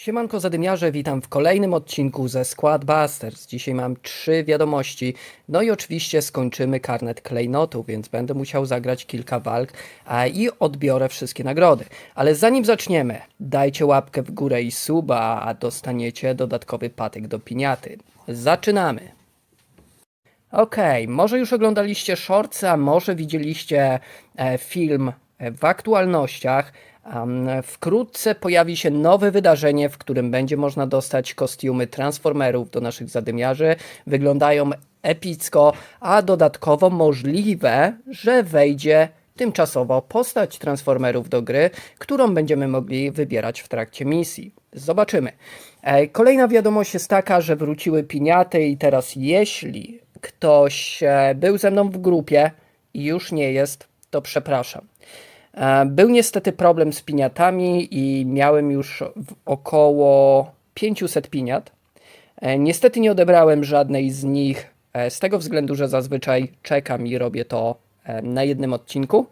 Siemanko zadymiarze, witam w kolejnym odcinku ze Squad Busters. Dzisiaj mam trzy wiadomości, no i oczywiście skończymy karnet klejnotu, więc będę musiał zagrać kilka walk a, i odbiorę wszystkie nagrody. Ale zanim zaczniemy, dajcie łapkę w górę i suba, a dostaniecie dodatkowy patyk do piniaty. Zaczynamy! Okej, może już oglądaliście shortsy, a może widzieliście e, film w aktualnościach. Wkrótce pojawi się nowe wydarzenie, w którym będzie można dostać kostiumy Transformerów do naszych zadymiarzy. Wyglądają epicko, a dodatkowo możliwe, że wejdzie tymczasowo postać Transformerów do gry, którą będziemy mogli wybierać w trakcie misji. Zobaczymy. E, Kolejna wiadomość jest taka, że wróciły piniaty i teraz jeśli ktoś e, był ze mną w grupie i już nie jest, to przepraszam. E, Był niestety problem z piniatami i miałem już około 500 piniat. E, Niestety nie odebrałem żadnej z nich e, z tego względu, że zazwyczaj czekam i robię to na jednym odcinku.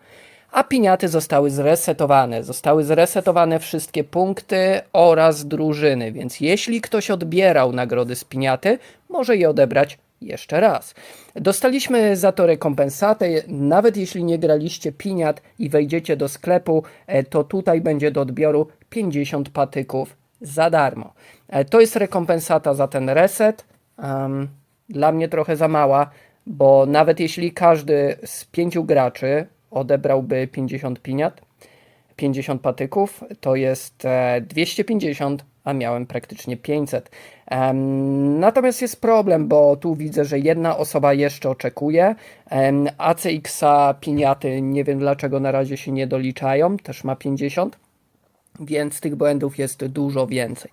A piniaty zostały zresetowane. Zostały zresetowane wszystkie punkty oraz drużyny, więc jeśli ktoś odbierał nagrody z piniaty, może je odebrać jeszcze raz. Dostaliśmy za to rekompensatę. Nawet jeśli nie graliście piniat i wejdziecie do sklepu, e, to tutaj będzie do odbioru 50 patyków za darmo. E, To jest rekompensata za ten reset. Em, dla mnie trochę za mała, bo nawet jeśli każdy z pięciu graczy odebrałby 50 piniat, 50 patyków, to jest e, 250, a miałem praktycznie 500. Em, natomiast jest problem, bo tu widzę, że jedna osoba jeszcze oczekuje. ACX-a piniaty nie wiem dlaczego na razie się nie doliczają, też ma 50 więc tych błędów jest dużo więcej.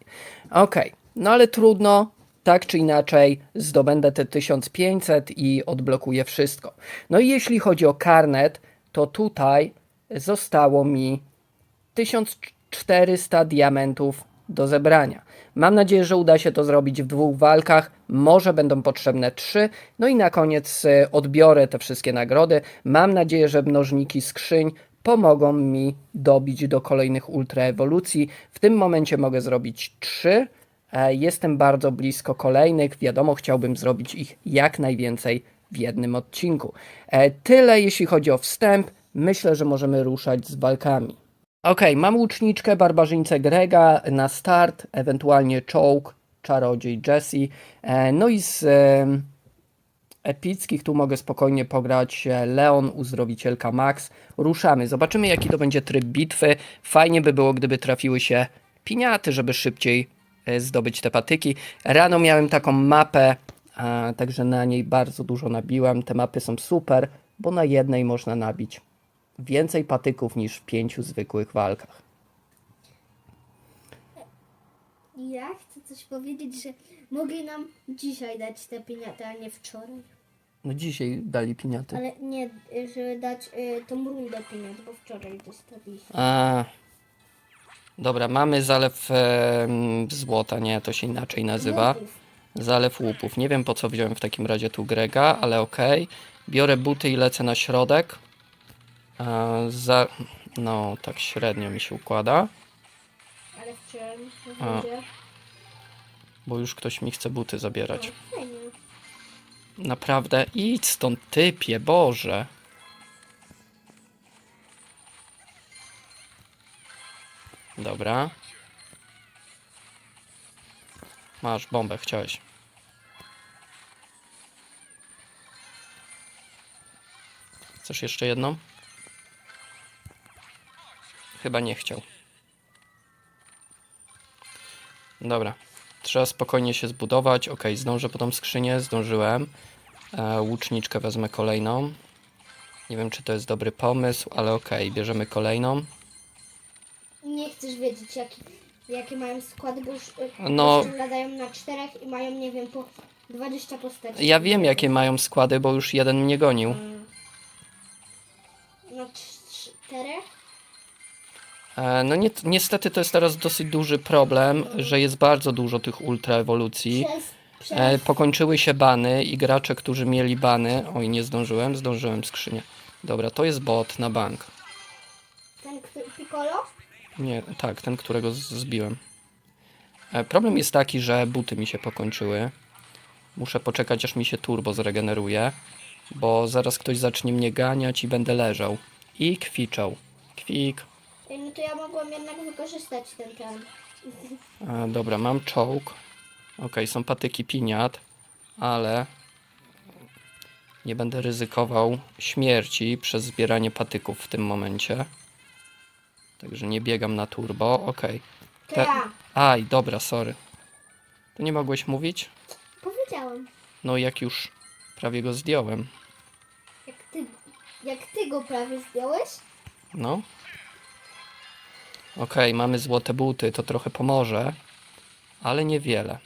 Ok, no ale trudno, tak czy inaczej zdobędę te 1500 i odblokuję wszystko. No i jeśli chodzi o karnet, to tutaj zostało mi 1400 diamentów do zebrania. Mam nadzieję, że uda się to zrobić w dwóch walkach. Może będą potrzebne trzy. No i na koniec e, odbiorę te wszystkie nagrody. Mam nadzieję, że mnożniki skrzyń pomogą mi dobić do kolejnych ultra ewolucji. W tym momencie mogę zrobić trzy. E, Jestem bardzo blisko kolejnych. Wiadomo, chciałbym zrobić ich jak najwięcej w jednym odcinku. E, Tyle jeśli chodzi o wstęp. Myślę, że możemy ruszać z walkami. Okej, mam łuczniczkę, barbarzyńcę Grega na start, ewentualnie czołg, czarodziej Jesse. E, no i z epickich tu mogę spokojnie pograć e, Leon, uzdrowicielka Max. Ruszamy, zobaczymy jaki to będzie tryb bitwy. Fajnie by było, gdyby trafiły się piniaty, żeby szybciej e, zdobyć te patyki. Rano miałem taką mapę, także na niej bardzo dużo nabiłem. Te mapy są super, bo na jednej można nabić więcej patyków niż w pięciu zwykłych walkach. Ja chcę coś powiedzieć, że mogli nam dzisiaj dać te pieniądze, a nie wczoraj. No dzisiaj dali piniaty. Ale nie, żeby dać y, tą rundę pieniędzy, bo wczoraj dostaliśmy. A, dobra, mamy zalew e, złota, nie, to się inaczej nazywa. Zalew łupów. Nie wiem po co wziąłem w takim razie tu Grega, ale okej. Biorę buty i lecę na środek. Za... No, tak średnio mi się układa, Ale A. to będzie. bo już ktoś mi chce buty zabierać. No, fajnie. Naprawdę, idź stąd typie, Boże. Dobra. Masz bombę, chciałeś. Chcesz jeszcze jedną? Chyba nie chciał. Dobra. Trzeba spokojnie się zbudować. Ok, zdążę po tą skrzynię, zdążyłem. E, łuczniczkę wezmę kolejną. Nie wiem, czy to jest dobry pomysł, ale ok, bierzemy kolejną. Nie chcesz wiedzieć, jaki, jakie mają składy, bo już y, No. gadają na czterech i mają, nie wiem, po 20 postaci. Ja wiem, jakie mają składy, bo już jeden mnie gonił. Na cz- czterech? E, no ni niestety to jest teraz dosyć duży problem, że jest bardzo dużo tych ultra ewolucji. Przez, przez E, pokończyły się bany i gracze, którzy mieli bany. Oj, nie zdążyłem, zdążyłem skrzynię. Dobra, to jest bot na bank. ten który, Piccolo? Nie, tak, ten, którego zbiłem. E, Problem jest taki, że buty mi się pokończyły. Muszę poczekać, aż mi się turbo zregeneruje, bo zaraz ktoś zacznie mnie ganiać i będę leżał. I kwiczał. Kwik. No to ja mogłam jednak wykorzystać ten plan. E, dobra, mam czołg. Ok, są patyki piniat, ale nie będę ryzykował śmierci przez zbieranie patyków w tym momencie. Także nie biegam na turbo. Ok. To Te- ja. Aj, dobra, sorry. To nie mogłeś mówić? Powiedziałam. No jak już prawie go zdjąłem. Jak ty, jak ty go prawie zdjąłeś? No. Okej, mamy złote buty, to trochę pomoże, ale niewiele.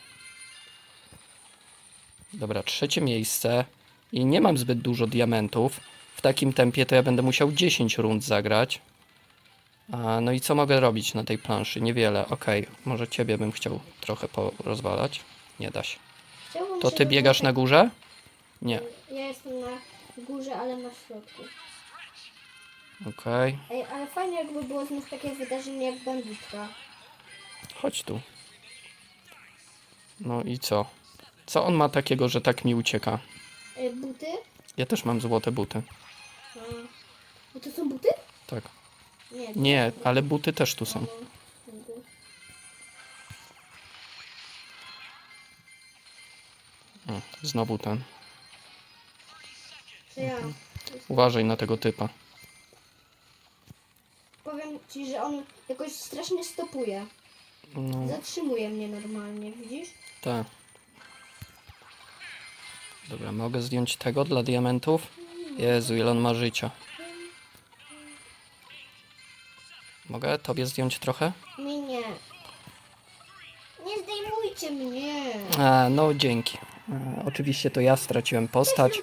Dobra, trzecie miejsce i nie mam zbyt dużo diamentów. W takim tempie to ja będę musiał 10 rund zagrać. A, no i co mogę robić na tej planszy? Niewiele. Okej, może ciebie bym chciał trochę porozwalać. Nie da się. Chciałbym, To ty biegasz na górze? Nie. Ja jestem na górze, ale na środku. Okej, Ej, ale fajnie jakby było znów takie wydarzenie jak banditka. chodź tu. No i co? Co on ma takiego, że tak mi ucieka? Ej, buty? Ja też mam złote buty. A. Bo to są buty? Tak. Nie. to Nie, są ale buty też tu są. No, buty. O, znowu ten. To ja. Uważaj na tego typa. Ci, że on jakoś strasznie stopuje. No, Zatrzymuje mnie normalnie, widzisz? tak. Dobra, mogę zdjąć tego dla diamentów? Jezu, ile on ma życia. Mogę tobie zdjąć trochę? Mi nie. Nie zdejmujcie mnie. A, no dzięki. E, oczywiście to ja straciłem postać.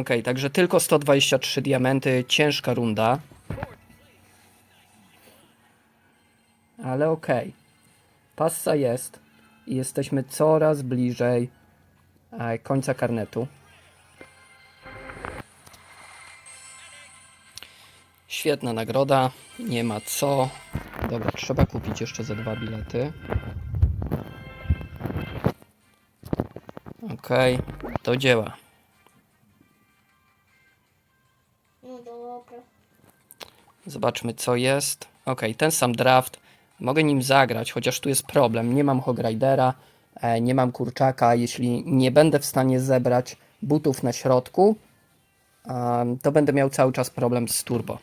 Okej, także tylko 123 diamenty, ciężka runda. Ale okej. Passa jest i jesteśmy coraz bliżej e, końca karnetu. Świetna nagroda, nie ma co. Dobra, trzeba kupić jeszcze ze dwa bilety. Okej, do dzieła. Zobaczmy, co jest. Ok, ten sam draft. Mogę nim zagrać, chociaż tu jest problem. Nie mam Hogridera, e, nie mam kurczaka. Jeśli nie będę w stanie zebrać butów na środku, to będę miał cały czas problem z turbo.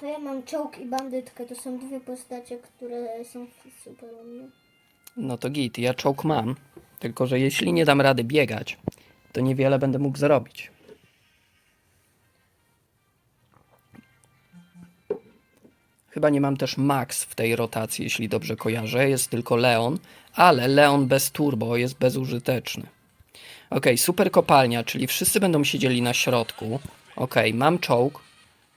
To ja mam czołg i bandytkę. To są dwie postacie, które są super u mnie. No to git, ja czołg mam. Tylko, że jeśli nie dam rady biegać, to niewiele będę mógł zrobić. Chyba nie mam też Max w tej rotacji, jeśli dobrze kojarzę. Jest tylko Leon, ale Leon bez turbo jest bezużyteczny. Ok, super kopalnia, czyli wszyscy będą siedzieli na środku. Ok, mam czołg,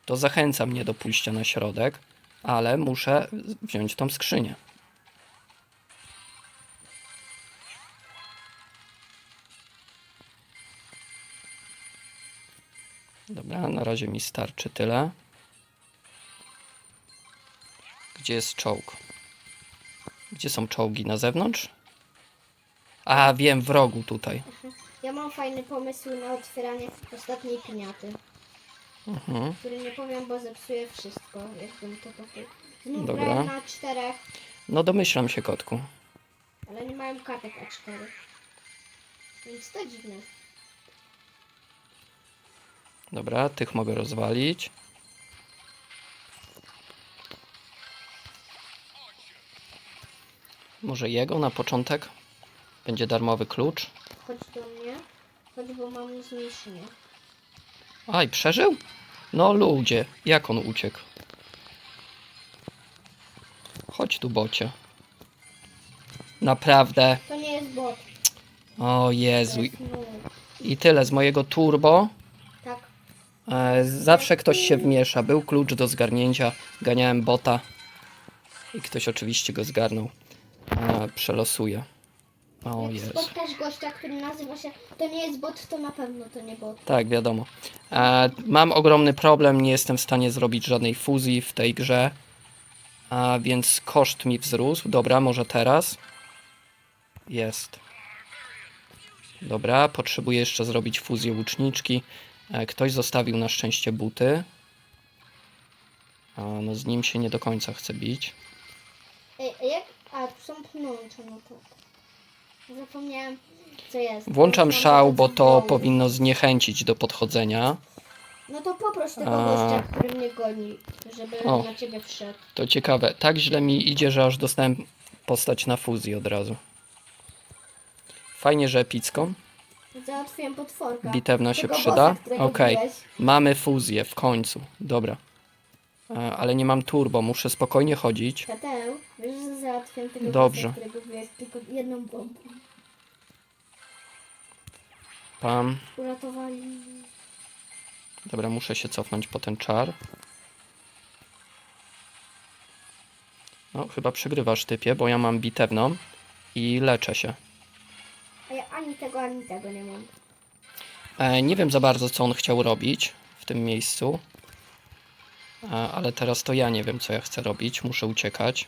to zachęca mnie do pójścia na środek, ale muszę wziąć tą skrzynię. Dobra, na razie mi starczy tyle. Gdzie jest czołg? Gdzie są czołgi? Na zewnątrz? A, wiem, w rogu tutaj. Ja mam fajny pomysł na otwieranie ostatniej piniaty. Mhm. Który nie powiem, bo zepsuje wszystko, jakbym to powiem. Znów Dobra. grałem na czterech, No domyślam się, kotku. ale nie mają kartek A4. Więc to dziwne. Dobra, tych mogę rozwalić. Może jego na początek? Będzie darmowy klucz. Chodź do mnie. Chodź, bo mam zmniejszenie. Aj, przeżył? No ludzie, jak on uciekł? Chodź tu, bocie. Naprawdę. To nie jest bot. O To Jezu. jest. I tyle z mojego turbo. Tak. E, zawsze ktoś się wmiesza. Był klucz do zgarnięcia. Ganiałem bota. I ktoś oczywiście go zgarnął. E, przelosuję. O Jak jest. spotkasz gościa, który nazywa się, to nie jest bot, to na pewno to nie bot. Tak, wiadomo. E, mam ogromny problem, nie jestem w stanie zrobić żadnej fuzji w tej grze. A więc koszt mi wzrósł. Dobra, może teraz. Jest. Dobra, potrzebuję jeszcze zrobić fuzję łuczniczki. E, ktoś zostawił na szczęście buty. A, no z nim się nie do końca chce bić. A tu są pnącze, no to... Zapomniałem, co jest. Włączam szał, bo to powinno zniechęcić do podchodzenia. No to poproś tego A. gościa, który mnie goni, żeby O. na ciebie wszedł. To ciekawe. Tak źle mi idzie, że aż dostałem postać na fuzji od razu. Fajnie, że epicką. Załatwiłem potworka. Bitewna się Tego przyda. bossa, którego Okej. biłeś. Mamy fuzję w końcu. Dobra. E, Ale nie mam turbo, muszę spokojnie chodzić. Tateł, wiesz, że załatwiam tego Dobrze. bossa, którego biłeś tylko jedną bombą. Pam. Uratowali. Dobra, muszę się cofnąć po ten czar. No, chyba przegrywasz typie, bo ja mam bitewną i leczę się. A ja ani tego, ani tego nie mam. E, nie wiem za bardzo, co on chciał robić w tym miejscu. E, ale teraz to ja nie wiem, co ja chcę robić. Muszę uciekać.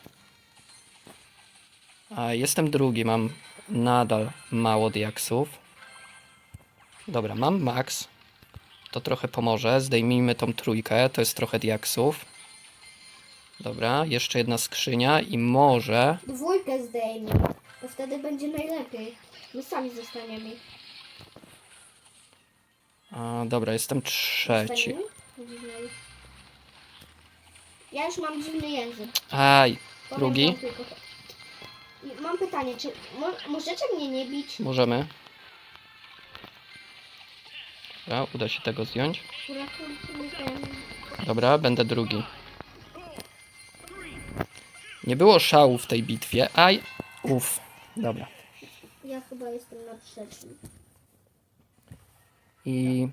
Jestem drugi, mam nadal mało diaksów. Dobra, mam max. To trochę pomoże. Zdejmijmy tą trójkę, to jest trochę diaksów. Dobra, jeszcze jedna skrzynia i może... Dwójkę zdejmij, to wtedy będzie najlepiej. My sami zostaniemy. A, dobra, jestem trzeci. Zostaniemy? Ja już mam dziwny język. Aj, Powiem drugi. wam tylko mam pytanie, czy mo możecie mnie nie bić? Możemy. Dobra, uda się tego zdjąć. Dobra, będę drugi. Nie było szału w tej bitwie. Aj, uff. Dobra. Ja chyba jestem na trzecim. I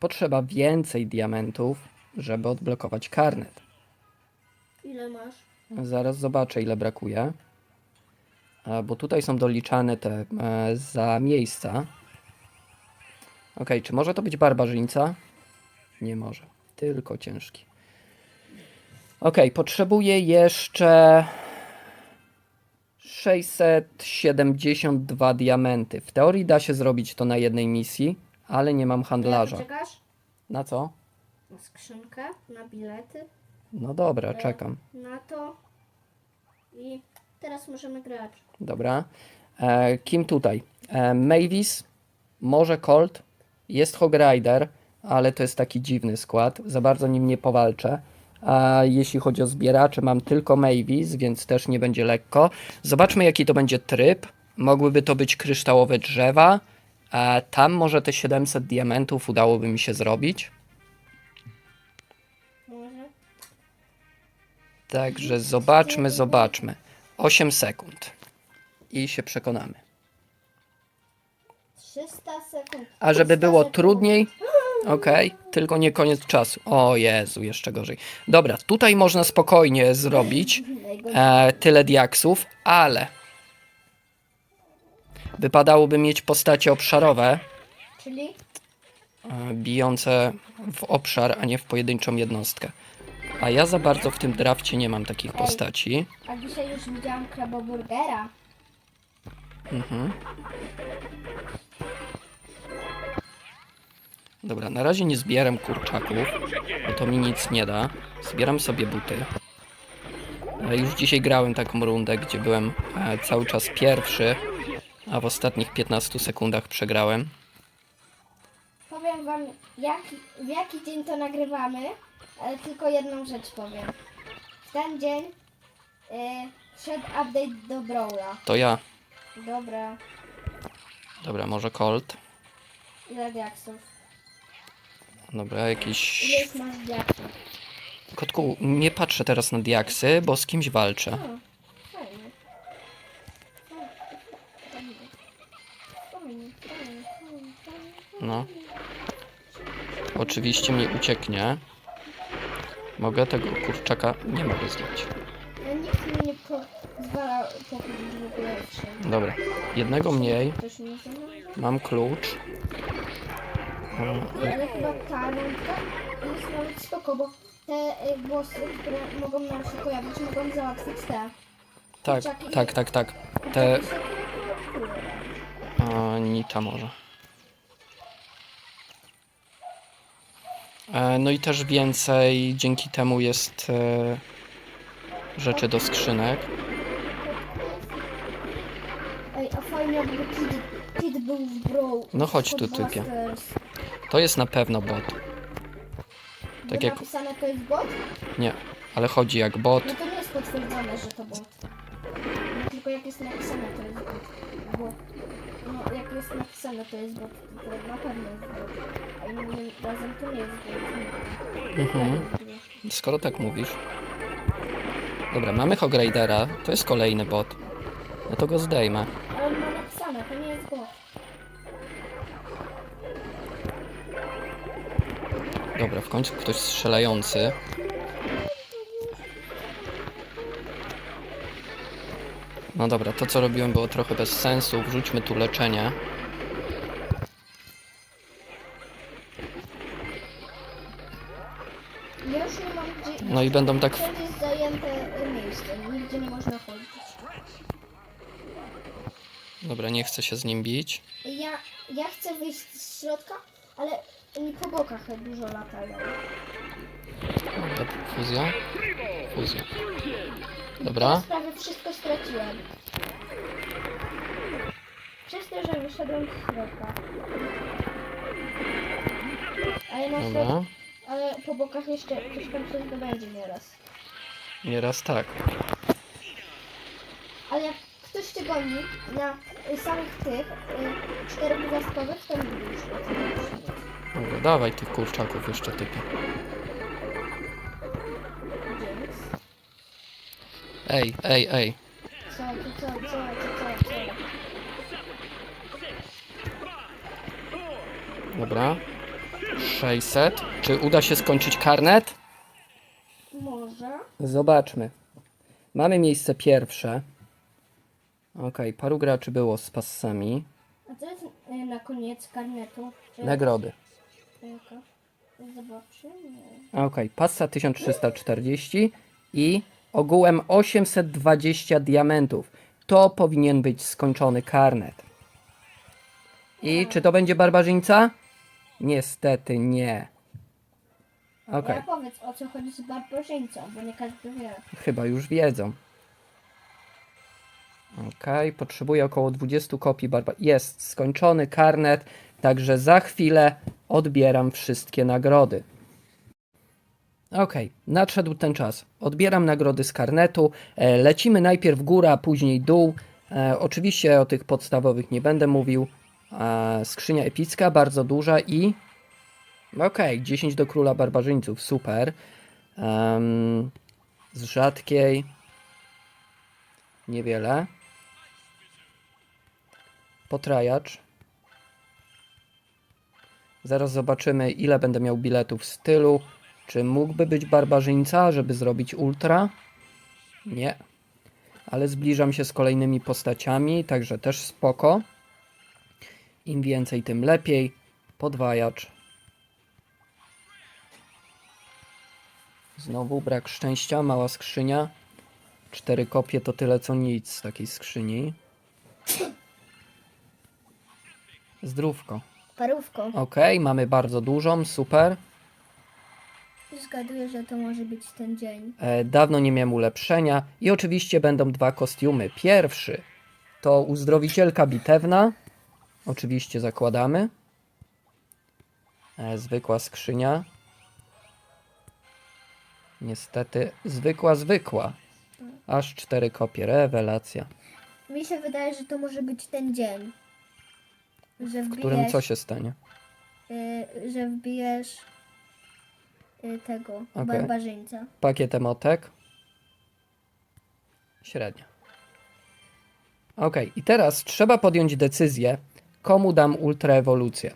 potrzeba więcej diamentów, żeby odblokować karnet. Ile masz? Zaraz zobaczę, ile brakuje. Bo tutaj są doliczane te e, za miejsca. Ok, czy może to być barbarzyńca? Nie może. Tylko ciężki. Ok, potrzebuję jeszcze 672 diamenty. W teorii da się zrobić to na jednej misji, ale nie mam handlarza. Czekasz? Na co? Na skrzynkę, na bilety, No dobra, czekam. na to. I teraz możemy grać. Dobra. E, kim tutaj? E, Mavis, może Colt, jest Hog Rider, ale to jest taki dziwny skład. Za bardzo nim nie powalczę. A jeśli chodzi o zbieracze, mam tylko Mavis, więc też nie będzie lekko. Zobaczmy, jaki to będzie tryb. Mogłyby to być kryształowe drzewa. A tam może te 700 diamentów udałoby mi się zrobić. Także zobaczmy, zobaczmy. 8 sekund. I się przekonamy. 300 sekund. A żeby 300 było sekund. trudniej, okej, tylko nie koniec czasu. O Jezu, jeszcze gorzej. Dobra, tutaj można spokojnie zrobić e, tyle diaksów, ale wypadałoby mieć postacie obszarowe, Czyli? e, bijące w obszar, a nie w pojedynczą jednostkę. A ja za bardzo w tym drafcie nie mam takich postaci. A dzisiaj już widziałam kraboburgera. Mhm. Dobra, na razie nie zbieram kurczaków, bo to mi nic nie da. Zbieram sobie buty. E, Już dzisiaj grałem taką rundę, gdzie byłem e, cały czas pierwszy, a w ostatnich 15 sekundach przegrałem. Powiem wam, jak, w jaki dzień to nagrywamy, ale tylko jedną rzecz powiem. W ten dzień y, wszedł update do Brawla. To ja. Dobra, Dobra, może Colt. ile diaksów? Dobra, jakiś... Ile już masz diaksów? Kotku, nie patrzę teraz na diaksy, bo z kimś walczę. O, fajnie. Fajnie, fajnie, fajnie, fajnie, fajnie. No. Oczywiście mi ucieknie. Mogę tego kurczaka... Nie mogę zdjąć. No, nikt mnie nie po... pozwala pochodzić w ogóle wszędzie. Dobra, jednego mniej. Też nie znam. Mam klucz. I- Ale chyba ta rundka jest nawet spoko, bo te y, głosy, które mogą nam się pojawić, mogą załatwić te. Tak, tak, tak, tak. Te... Kurczaki A, Nicza może. No i też więcej dzięki temu jest e, rzeczy do skrzynek. Ej, a fajnie jakby Kid, Kid był w. No chodź tu, typie. To jest na pewno bot. Tak jak- napisane to jest bot? Nie, ale chodzi jak bot. No to nie jest potwierdzone, że to bot. No tylko jak jest napisane to jest bot. No jak jest napisane to jest bot, to na pewno jest bot. A innym razem to nie jest bot. Mhm. Skoro tak mówisz. Dobra, mamy Hogradera. To jest kolejny bot. No to go zdejmę. Ale on ma napisane, to nie jest bot. Dobra, w końcu ktoś strzelający. No dobra, to co robiłem było trochę bez sensu. Wrzućmy tu leczenie. Ja już nie mam gdzie... No i będą tak... Wszędzie jest zajęte miejsce, nigdzie nie można chodzić. Dobra, nie chcę się z nim bić. Ja, ja chcę wyjść z środka, ale po bokach dużo latają. Dobra, fuzja. Fuzja. Ja Dobra. prawie wszystko straciłem. Przez to, że wyszedłem z środka. Ale na środku, Dobra. ale po bokach jeszcze ktoś tam się zdobędzie nieraz. Nieraz tak. Ale jak ktoś cię goni na y, samych tych y, czterech gwiazdkowych, to nie chcę Dobra, dawaj tych kurczaków jeszcze typie. Ej, ej, ej. Co, co, co, co, co? Dobra. 600. Czy uda się skończyć karnet? Może. Zobaczmy. Mamy miejsce pierwsze. Okej, paru graczy było z passami. A co jest y, na koniec karnetu? Czy Nagrody. Zobaczymy. Okej, passa 1340 i ogółem 820 diamentów. To powinien być skończony karnet. I czy to będzie barbarzyńca? Niestety nie. Okej, powiedz o co chodzi z barbarzyńcą, bo nie każdy wie. chyba już wiedzą. Okej, potrzebuję około 20 kopii barba. Jest skończony karnet, także za chwilę odbieram wszystkie nagrody. Okej, nadszedł ten czas. Odbieram nagrody z karnetu. E, lecimy najpierw góra, później dół. E, oczywiście o tych podstawowych nie będę mówił. E, skrzynia epicka, bardzo duża i. Okej, 10 do króla barbarzyńców, super. Em, z rzadkiej. Niewiele. Potrajacz. Zaraz zobaczymy, ile będę miał biletów z tylu. Czy mógłby być barbarzyńca, żeby zrobić ultra? Nie. Ale zbliżam się z kolejnymi postaciami, także też spoko. Im więcej, tym lepiej. Podwajacz. Znowu brak szczęścia, mała skrzynia. Cztery kopie to tyle co nic z takiej skrzyni. Zdrówko. Parówką. Okej, mamy bardzo dużą, super. Zgaduję, że to może być ten dzień. E, dawno nie miałem ulepszenia i oczywiście będą dwa kostiumy. Pierwszy to uzdrowicielka bitewna. Oczywiście zakładamy. E, zwykła skrzynia. Niestety, zwykła, zwykła. Aż cztery kopie, rewelacja. Mi się wydaje, że to może być ten dzień. Że W którym wbijesz, co się stanie? y, że wbijesz y, tego Okej. barbarzyńca. Pakiet emotek. Średnio. Ok, i teraz trzeba podjąć decyzję, komu dam ultraewolucję.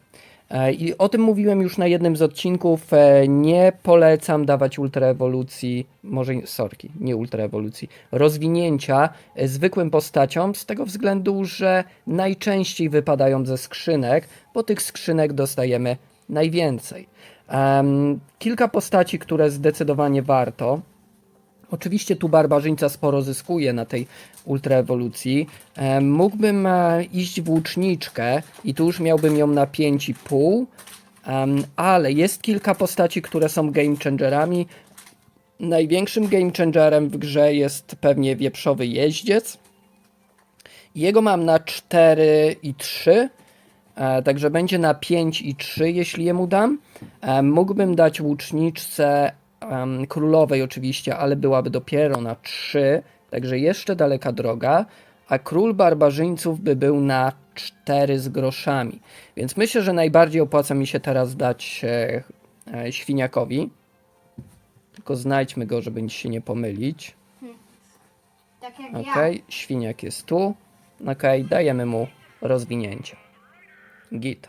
E, I o tym mówiłem już na jednym z odcinków. E, Nie polecam dawać ultraewolucji, może nie- sorki, nie ultraewolucji, rozwinięcia e, zwykłym postaciom z tego względu, że najczęściej wypadają ze skrzynek, bo tych skrzynek dostajemy najwięcej. Kilka postaci, które zdecydowanie warto. Oczywiście tu barbarzyńca sporo zyskuje na tej ultraewolucji. Mógłbym e, iść w łuczniczkę i tu już miałbym ją na 5,5, em, ale jest kilka postaci, które są game changerami. Największym game changerem w grze jest pewnie wieprzowy jeździec. Jego mam na 4 i 3, e, także będzie na 5 i 3, jeśli jemu dam. E, mógłbym dać łuczniczce królowej oczywiście, ale byłaby dopiero na 3, także jeszcze daleka droga, a król barbarzyńców by był na 4 z groszami. Więc myślę, że najbardziej opłaca mi się teraz dać e, e, świniakowi. Tylko znajdźmy go, żeby nic się nie pomylić. Tak jak Ok, ja. świniak jest tu. Ok, dajemy mu rozwinięcie. Git.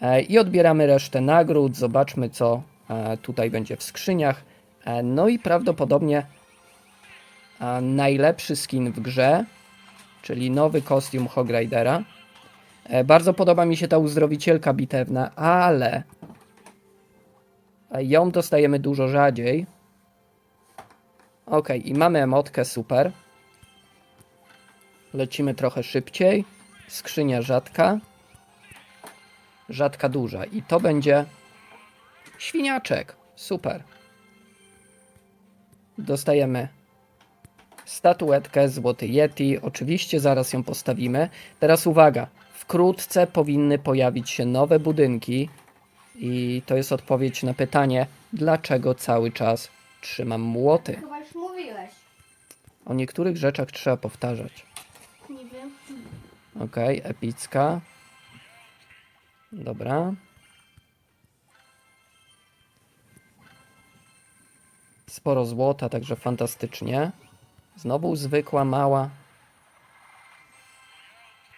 E, I odbieramy resztę nagród. Zobaczmy, co e, tutaj będzie w skrzyniach. E, no i prawdopodobnie najlepszy skin w grze, czyli nowy kostium Hogridera. Bardzo podoba mi się ta uzdrowicielka bitewna, ale ją dostajemy dużo rzadziej. Ok, i mamy emotkę, super. Lecimy trochę szybciej. Skrzynia rzadka. Rzadka duża. I to będzie świniaczek. Super. Dostajemy statuetkę Złoty Yeti. Oczywiście zaraz ją postawimy. Teraz uwaga. Wkrótce powinny pojawić się nowe budynki. I to jest odpowiedź na pytanie, dlaczego cały czas trzymam młoty. Chyba już mówiłeś. O niektórych rzeczach trzeba powtarzać. Nie wiem. Okej, epicka. Dobra. Sporo złota, także fantastycznie. Znowu zwykła, mała.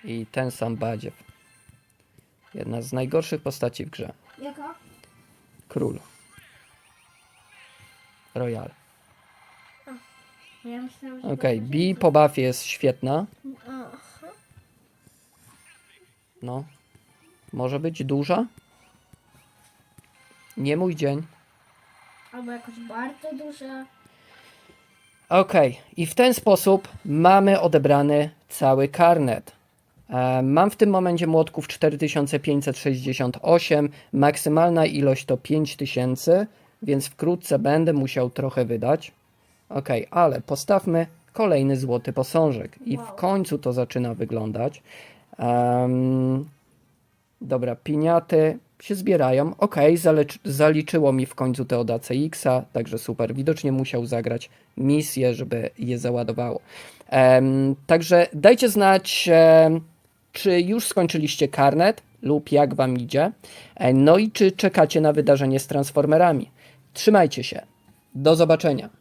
I ten sam badziew. Jedna z najgorszych postaci w grze. Jaka? Król. Royal. Ja myślałam, że Okej, bardziej- B po buffie jest świetna. Aha. No. Może być duża? Nie mój dzień. Albo jakoś bardzo duża. Okej, i w ten sposób mamy odebrany cały karnet. E, Mam w tym momencie młotków 4568, maksymalna ilość to 5000, więc wkrótce będę musiał trochę wydać. Okej, ale postawmy kolejny złoty posążek i w Wow. końcu to zaczyna wyglądać. Em, dobra, piniaty się zbierają. Ok, zaliczyło mi w końcu te od ACX-a, także super. Widocznie musiał zagrać misję, żeby je załadowało. Em, także dajcie znać, em, czy już skończyliście karnet lub jak wam idzie. E, No i czy czekacie na wydarzenie z Transformerami. Trzymajcie się. Do zobaczenia.